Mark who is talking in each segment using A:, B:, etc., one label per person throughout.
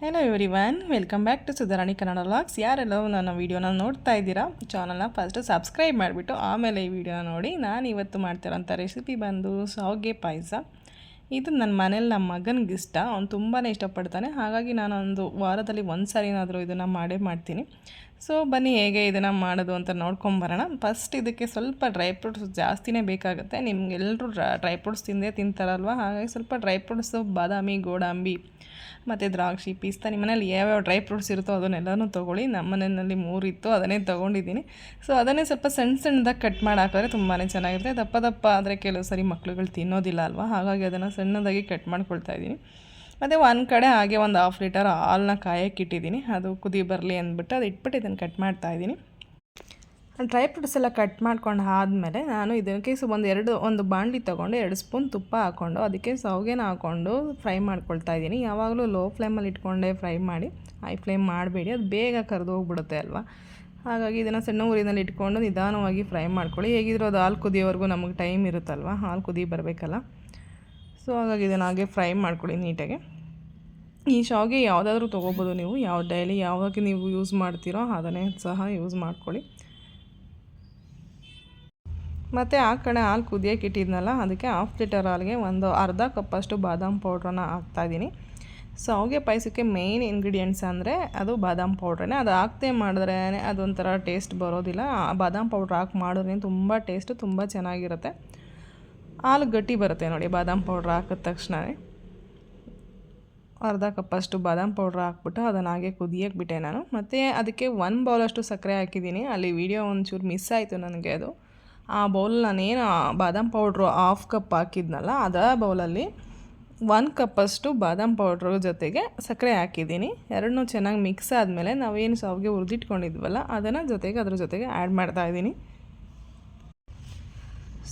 A: Hello everyone welcome back to Sudharani Kannada vlogs ಯಾರೆಲ್ಲೋ ನನ್ನ ವೀಡಿಯೋನ ನೋಡ್ತಾ ಇದ್ದೀರಾ ಚಾನಲ್ನ ಫಸ್ಟು ಸಬ್ಸ್ಕ್ರೈಬ್ ಮಾಡಿಬಿಟ್ಟು ಆಮೇಲೆ ಈ ವಿಡಿಯೋನ ನೋಡಿ. ನಾನು ಇವತ್ತು ಮಾಡ್ತಿರೋಂಥ ರೆಸಿಪಿ ಬಂದು ಶಾವಿಗೆ ಪಾಯಸ. ಇದು ನನ್ನ ಮನೇಲಿ ನಮ್ಮ ಮಗನಿಗೆ ಇಷ್ಟ, ಅವ್ನು ತುಂಬಾ ಇಷ್ಟಪಡ್ತಾನೆ. ಹಾಗಾಗಿ ನಾನು ಒಂದು ವಾರದಲ್ಲಿ ಒಂದು ಸಾರಿನಾದರೂ ಇದನ್ನು ಮಾಡೇ ಮಾಡ್ತೀನಿ. ಸೊ ಬನ್ನಿ ಹೇಗೆ ಇದನ್ನು ಮಾಡೋದು ಅಂತ ನೋಡ್ಕೊಂಬರೋಣ ಫಸ್ಟ್ ಇದಕ್ಕೆ ಸ್ವಲ್ಪ ಡ್ರೈ ಫ್ರೂಟ್ಸ್ ಜಾಸ್ತಿನೇ ಬೇಕಾಗುತ್ತೆ. ನಿಮಗೆಲ್ಲರೂ ಡ್ರೈ ಫ್ರೂಟ್ಸ್ ತಿಂದೇ ತಿಂತಾರಲ್ವ? ಹಾಗಾಗಿ ಸ್ವಲ್ಪ ಡ್ರೈ ಫ್ರೂಟ್ಸು ಬಾದಾಮಿ, ಗೋಡಂಬಿ, ಮತ್ತು ದ್ರಾಕ್ಷಿ, ಪಿಸ್ತಾ ನಿಮ್ಮ ಮನೇಲಿ ಯಾವ್ಯಾವ ಡ್ರೈ ಫ್ರೂಟ್ಸ್ ಇರುತ್ತೋ ಅದನ್ನೆಲ್ಲನೂ ತೊಗೊಳ್ಳಿ. ನಮ್ಮ ಮನೆಯಲ್ಲಿ ಮೂರು ಇತ್ತು, ಅದನ್ನೇ ತೊಗೊಂಡಿದ್ದೀನಿ. ಸೊ ಅದನ್ನೇ ಸ್ವಲ್ಪ ಸಣ್ಣ ಸಣ್ಣದಾಗಿ ಕಟ್ ಮಾಡಿ ಹಾಕಿದ್ರೆ ತುಂಬಾ ಚೆನ್ನಾಗಿರುತ್ತೆ. ದಪ್ಪ ದಪ್ಪ ಆದರೆ ಕೆಲವು ಸರಿ ಮಕ್ಳುಗಳು ತಿನ್ನೋದಿಲ್ಲ ಅಲ್ವಾ? ಹಾಗಾಗಿ ಅದನ್ನು ಸಣ್ಣದಾಗಿ ಕಟ್ ಮಾಡ್ಕೊಳ್ತಾ ಇದ್ದೀನಿ. ಮತ್ತು ಒಂದು ಕಡೆ ಹಾಗೆ ಒಂದು ಹಾಫ್ ಲೀಟರ್ ಹಾಲನ್ನ ಕಾಯಕ್ಕೆ ಇಟ್ಟಿದ್ದೀನಿ. ಅದು ಕುದಿ ಬರಲಿ ಅಂದ್ಬಿಟ್ಟು ಅದು ಇಟ್ಬಿಟ್ಟು ಇದನ್ನು ಕಟ್ ಮಾಡ್ತಾ ಇದ್ದೀನಿ. ಡ್ರೈ ಫ್ರೂಟ್ಸ್ ಎಲ್ಲ ಕಟ್ ಮಾಡ್ಕೊಂಡು ಆದಮೇಲೆ ನಾನು ಇದಕ್ಕೆ ಒಂದು ಎರಡು, ಒಂದು ಬಾಣಲಿ ತೊಗೊಂಡು ಎರಡು ಸ್ಪೂನ್ ತುಪ್ಪ ಹಾಕ್ಕೊಂಡು ಅದಕ್ಕೆ ಸೌಗೆನ ಹಾಕ್ಕೊಂಡು ಫ್ರೈ ಮಾಡ್ಕೊಳ್ತಾ ಇದ್ದೀನಿ. ಯಾವಾಗಲೂ ಲೋ ಫ್ಲೇಮಲ್ಲಿ ಇಟ್ಕೊಂಡೇ ಫ್ರೈ ಮಾಡಿ ಹೈ ಫ್ಲೇಮ್ ಮಾಡಬೇಡಿ. ಅದು ಬೇಗ ಕರೆದು ಹೋಗ್ಬಿಡುತ್ತೆ ಅಲ್ವಾ? ಹಾಗಾಗಿ ಇದನ್ನು ಸಣ್ಣ ಊರಿನಲ್ಲಿ ಇಟ್ಕೊಂಡು ನಿಧಾನವಾಗಿ ಫ್ರೈ ಮಾಡ್ಕೊಳ್ಳಿ. ಹೇಗಿದ್ರೂ ಅದು ಹಾಲು ಕುದಿಯೋವರೆಗೂ ನಮಗೆ ಟೈಮ್ ಇರುತ್ತಲ್ವ? ಹಾಲು ಕುದಿ ಬರಬೇಕಲ್ಲ. ಸೊ, ಹಾಗಾಗಿ ಇದನ್ನು ಹಾಗೆ ಫ್ರೈ ಮಾಡ್ಕೊಳ್ಳಿ ನೀಟಾಗಿ. ಈ ಶಾವಿಗೆ ಯಾವುದಾದ್ರೂ ತೊಗೋಬೋದು ನೀವು, ಯಾವ ಡೈಲಿ ಯಾವಾಗ ನೀವು ಯೂಸ್ ಮಾಡ್ತೀರೋ ಅದನ್ನೇ ಸಹ ಯೂಸ್ ಮಾಡ್ಕೊಳ್ಳಿ. ಮತ್ತು ಆ ಕಡೆ ಹಾಲು ಕುದಿಯೋಕೆ ಇಟ್ಟಿದ್ನಲ್ಲ, ಅದಕ್ಕೆ ಹಾಫ್ ಲೀಟರ್ ಹಾಲಿಗೆ ಒಂದು ಅರ್ಧ ಕಪ್ಪಷ್ಟು ಬಾದಾಮ್ ಪೌಡ್ರನ್ನ ಹಾಕ್ತಾಯಿದ್ದೀನಿ ಶಾವಿಗೆ ಪಾಯಸಕ್ಕೆ ಮೇಯ್ನ್ ಇಂಗ್ರೀಡಿಯೆಂಟ್ಸ್ ಅಂದರೆ ಅದು ಬಾದಾಮ್ ಪೌಡ್ರೇ ಅದು ಹಾಕ್ತೇ ಮಾಡಿದ್ರೆ ಅದೊಂಥರ ಟೇಸ್ಟ್ ಬರೋದಿಲ್ಲ. ಬಾದಾಮ್ ಪೌಡ್ರ್ ಹಾಕಿ ಮಾಡಿದ್ರೆ ತುಂಬ ಟೇಸ್ಟು ತುಂಬ ಚೆನ್ನಾಗಿರುತ್ತೆ. ಹಾಲು ಗಟ್ಟಿ ಬರುತ್ತೆ ನೋಡಿ, ಬಾದಾಮ್ ಪೌಡ್ರ್ ಹಾಕಿದ ತಕ್ಷಣವೇ ಅರ್ಧ ಕಪ್ಪಷ್ಟು ಬಾದಾಮ್ ಪೌಡ್ರ್ ಹಾಕ್ಬಿಟ್ಟು ಅದನ್ನು ಹಾಗೆ ಕುದಿಯೋಕೆ ಬಿಟ್ಟೆ ನಾನು. ಮತ್ತು ಅದಕ್ಕೆ ಒಂದು ಬೌಲಷ್ಟು ಸಕ್ಕರೆ ಹಾಕಿದ್ದೀನಿ. ಅಲ್ಲಿ ವೀಡಿಯೋ ಒಂಚೂರು ಮಿಸ್ ಆಯಿತು ನನಗೆ ಅದು. ಆ ಬೌಲ್ ನಾನೇನು ಬಾದಾಮ್ ಪೌಡ್ರು ಹಾಫ್ ಕಪ್ ಹಾಕಿದ್ನಲ್ಲ, ಅದೇ ಬೌಲಲ್ಲಿ ಒನ್ ಕಪ್ಪಷ್ಟು ಬಾದಾಮ್ ಪೌಡ್ರ್ ಜೊತೆಗೆ ಸಕ್ಕರೆ ಹಾಕಿದ್ದೀನಿ. ಎರಡನ್ನೂ ಚೆನ್ನಾಗಿ ಮಿಕ್ಸ್ ಆದಮೇಲೆ ನಾವೇನು ಸಾವಿಗೆ ಉರಿದಿಟ್ಕೊಂಡಿದ್ವಲ್ಲ ಅದನ್ನು ಜೊತೆಗೆ ಅದ್ರ ಜೊತೆಗೆ ಆ್ಯಡ್ ಮಾಡ್ತಾಯಿದ್ದೀನಿ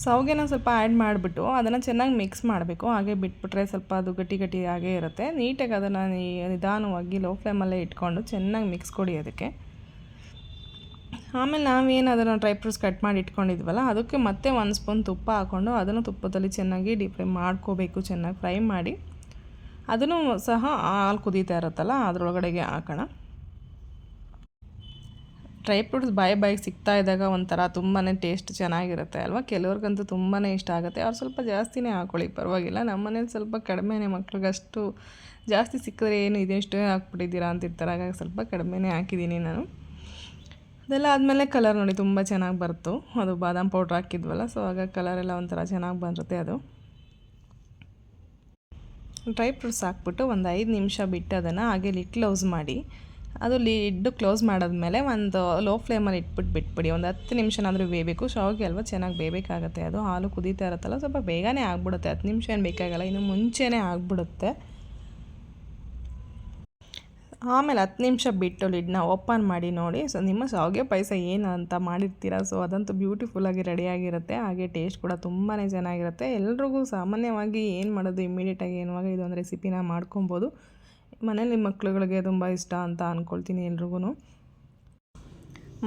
A: ಸಾವಿಗೆನ ಸ್ವಲ್ಪ ಆ್ಯಡ್ ಮಾಡಿಬಿಟ್ಟು ಅದನ್ನು ಚೆನ್ನಾಗಿ ಮಿಕ್ಸ್ ಮಾಡಬೇಕು. ಹಾಗೆ ಬಿಟ್ಬಿಟ್ರೆ ಸ್ವಲ್ಪ ಅದು ಗಟ್ಟಿ ಗಟ್ಟಿ ಹಾಗೇ ಇರುತ್ತೆ. ನೀಟಾಗಿ ಅದನ್ನು ನಿಧಾನವಾಗಿ ಲೋ ಫ್ಲೇಮಲ್ಲೇ ಇಟ್ಕೊಂಡು ಚೆನ್ನಾಗಿ ಮಿಕ್ಸ್ ಕೊಡಿ ಅದಕ್ಕೆ. ಆಮೇಲೆ ನಾವೇನು ಅದನ್ನು ಡ್ರೈ ಫ್ರೂಟ್ಸ್ ಕಟ್ ಮಾಡಿ ಇಟ್ಕೊಂಡಿದ್ವಲ್ಲ, ಅದಕ್ಕೆ ಮತ್ತೆ ಒಂದು ಸ್ಪೂನ್ ತುಪ್ಪ ಹಾಕ್ಕೊಂಡು ಅದನ್ನು ತುಪ್ಪದಲ್ಲಿ ಚೆನ್ನಾಗಿ ಡೀಪ್ ಫ್ರೈ ಮಾಡ್ಕೋಬೇಕು. ಚೆನ್ನಾಗಿ ಫ್ರೈ ಮಾಡಿ ಅದನ್ನು ಸಹ ಹಾಲು ಕುದೀತಾ ಇರುತ್ತಲ್ಲ, ಅದರೊಳಗಡೆಗೆ ಹಾಕೋಣ. ಡ್ರೈ ಫ್ರೂಟ್ಸ್ ಬಾಯ್ ಬಾಯಿಗೆ ಸಿಗ್ತಾ ಇದ್ದಾಗ ಒಂಥರ ತುಂಬಾ ಟೇಸ್ಟ್ ಚೆನ್ನಾಗಿರುತ್ತೆ ಅಲ್ವಾ? ಕೆಲವ್ರಿಗಂತೂ ತುಂಬಾ ಇಷ್ಟ ಆಗುತ್ತೆ. ಅವ್ರು ಸ್ವಲ್ಪ ಜಾಸ್ತಿನೇ ಹಾಕೊಳ್ಳಿ, ಪರವಾಗಿಲ್ಲ. ನಮ್ಮ ಮನೇಲಿ ಸ್ವಲ್ಪ ಕಡಿಮೆನೇ ಮಕ್ಳಿಗಷ್ಟು ಜಾಸ್ತಿ ಸಿಕ್ಕಿದ್ರೆ ಏನು ಇದೆಷ್ಟೇ ಹಾಕ್ಬಿಟ್ಟಿದ್ದೀರಾ ಅಂತಿರ್ತಾರೆ. ಹಾಗಾಗಿ ಸ್ವಲ್ಪ ಕಡಿಮೆನೇ ಹಾಕಿದ್ದೀನಿ ನಾನು. ಅದೆಲ್ಲ ಆದಮೇಲೆ ಕಲರ್ ನೋಡಿ ತುಂಬ ಚೆನ್ನಾಗಿ ಬರ್ತು. ಅದು ಬಾದಾಮ್ ಪೌಡ್ರ್ ಹಾಕಿದ್ವಲ್ಲ ಸೊ ಆಗ ಕಲರೆಲ್ಲ ಒಂಥರ ಚೆನ್ನಾಗಿ ಬರುತ್ತೆ ಅದು. ಡ್ರೈ ಫ್ರೂಟ್ಸ್ ಹಾಕ್ಬಿಟ್ಟು ಒಂದು ಐದು ನಿಮಿಷ ಬಿಟ್ಟು ಅದನ್ನು ಹಾಗೆ ಲಿಟ್ ಕ್ಲೋಸ್ ಮಾಡಿ ಅದು ಲಿಡ್ಡು ಕ್ಲೋಸ್ ಮಾಡಿದ್ಮೇಲೆ ಒಂದು ಲೋ ಫ್ಲೇಮಲ್ಲಿ ಇಟ್ಬಿಟ್ಟು ಬಿಟ್ಬಿಡಿ. ಒಂದು ಹತ್ತು ನಿಮಿಷನಾದರೂ ಬೇಯಬೇಕು. ಶಾವಿಗೆ ಅಲ್ವಾ ಚೆನ್ನಾಗಿ ಬೇಯಬೇಕಾಗತ್ತೆ. ಅದು ಹಾಲು ಕುದೀತಾ ಇರುತ್ತಲ್ಲ, ಸ್ವಲ್ಪ ಬೇಗನೆ ಆಗ್ಬಿಡುತ್ತೆ. ಹತ್ತು ನಿಮಿಷ ಏನು ಬೇಕಾಗಲ್ಲ, ಇನ್ನು ಮುಂಚೆನೇ ಆಗ್ಬಿಡುತ್ತೆ. ಆಮೇಲೆ ಹತ್ತು ನಿಮಿಷ ಬಿಟ್ಟು ಲಿಡ್ನ ಓಪನ್ ಮಾಡಿ ನೋಡಿ. ಸೊ, ನಿಮ್ಮ ಶಾವಿಗೆ ಪಾಯಸ ಏನು ಅಂತ ಮಾಡಿರ್ತೀರ? ಸೊ, ಅದಂತೂ ಬ್ಯೂಟಿಫುಲ್ಲಾಗಿ ರೆಡಿಯಾಗಿರುತ್ತೆ ಹಾಗೆ ಟೇಸ್ಟ್ ಕೂಡ ತುಂಬಾ ಚೆನ್ನಾಗಿರುತ್ತೆ. ಎಲ್ರಿಗೂ ಸಾಮಾನ್ಯವಾಗಿ ಏನು ಮಾಡೋದು ಇಮ್ಮಿಡಿಯೇಟಾಗಿ ಏನುವಾಗ ಇದೊಂದು ರೆಸಿಪಿನ ಮಾಡ್ಕೊಬೋದು. ಮನೇಲಿ ಮಕ್ಕಳುಗಳಿಗೆ ತುಂಬ ಇಷ್ಟ ಅಂತ ಅಂದ್ಕೊಳ್ತೀನಿ ಎಲ್ರಿಗೂ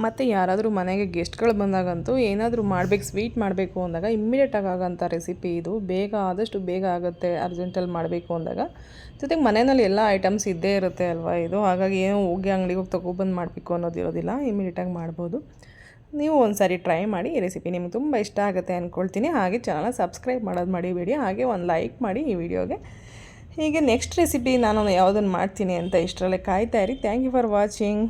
A: ಮತ್ತು ಯಾರಾದರೂ ಮನೆಗೆ ಗೆಸ್ಟ್ಗಳು ಬಂದಾಗಂತೂ ಏನಾದರೂ ಮಾಡಬೇಕು, ಸ್ವೀಟ್ ಮಾಡಬೇಕು ಅಂದಾಗ ಇಮ್ಮಿಡಿಯೇಟಾಗಿ ಆಗೋಂಥ ರೆಸಿಪಿ ಇದು. ಬೇಗ ಆದಷ್ಟು ಬೇಗ ಆಗುತ್ತೆ, ಅರ್ಜೆಂಟಲ್ಲಿ ಮಾಡಬೇಕು ಅಂದಾಗ. ಜೊತೆಗೆ ಮನೆಯಲ್ಲಿ ಎಲ್ಲ ಐಟಮ್ಸ್ ಇದ್ದೇ ಇರುತ್ತೆ ಅಲ್ವಾ ಇದು? ಹಾಗಾಗಿ ಏನು ಹೋಗಿ ಅಂಗಡಿಗೆ ಹೋಗಿ ತಗೊಬಂದು ಮಾಡಬೇಕು ಅನ್ನೋದಿರೋದಿಲ್ಲ ಇಮ್ಮಿಡಿಯೇಟಾಗಿ ಮಾಡ್ಬೋದು. ನೀವು ಒಂದ್ಸಾರಿ ಟ್ರೈ ಮಾಡಿ ಈ ರೆಸಿಪಿ ನಿಮ್ಗೆ ತುಂಬ ಇಷ್ಟ ಆಗುತ್ತೆ ಅಂದ್ಕೊಳ್ತೀನಿ ಹಾಗೆ ಚಾನಲ್ ಸಬ್ಸ್ಕ್ರೈಬ್ ಮಾಡೋದು ಮಡಿಬೇಡಿ. ಹಾಗೆ ಒಂದು ಲೈಕ್ ಮಾಡಿ ಈ ವಿಡಿಯೋಗೆ ಹೀಗೆ ನೆಕ್ಸ್ಟ್ ರೆಸಿಪಿ ನಾನು ಯಾವುದನ್ನು ಮಾಡ್ತೀನಿ ಅಂತ ಇಷ್ಟರಲ್ಲೇ ಕಾಯ್ತಾ ಇರಿ. Thank you for watching